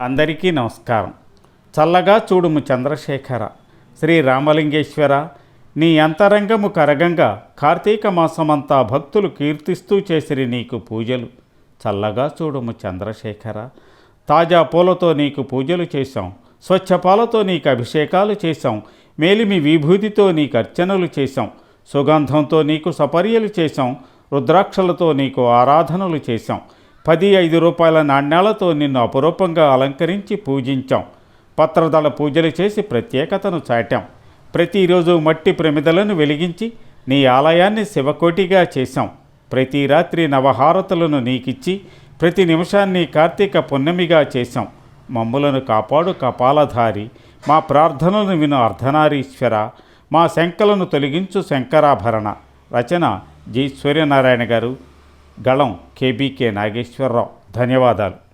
అందరికీ నమస్కారం. చల్లగా చూడుము చంద్రశేఖర. శ్రీ రామలింగేశ్వర నీ అంతరంగము కరగంగా కార్తీక మాసమంతా భక్తులు కీర్తిస్తూ చేసిరి నీకు పూజలు. చల్లగా చూడుము చంద్రశేఖర. తాజా పూలతో నీకు పూజలు చేశాం. స్వచ్ఛ పాలతో నీకు అభిషేకాలు చేశాం. మేలిమి విభూతితో నీకు అర్చనలు చేశాం. సుగంధంతో నీకు సపర్యలు చేశాం. రుద్రాక్షలతో నీకు ఆరాధనలు చేశాం. పది ఐదు రూపాయల నాణ్యాలతో నిన్ను అపురూపంగా అలంకరించి పూజించాం. పత్రదళ పూజలు చేసి ప్రత్యేకతను చాటాం. ప్రతిరోజు మట్టి ప్రమిదలను వెలిగించి నీ ఆలయాన్ని శివకోటిగా చేశాం. ప్రతి రాత్రి నవహారతులను నీకిచ్చి ప్రతి నిమిషాన్ని కార్తీక పున్నమిగా చేశాం. మమ్ములను కాపాడు కపాలధారి మా ప్రార్థనలను విను అర్ధనారీశ్వర మా శంకలను తొలగించు శంకరాభరణ. రచన జి. సూర్యనారాయణ గారు. గళం కేబీకే నాగేశ్వరరావు. ధన్యవాదాలు.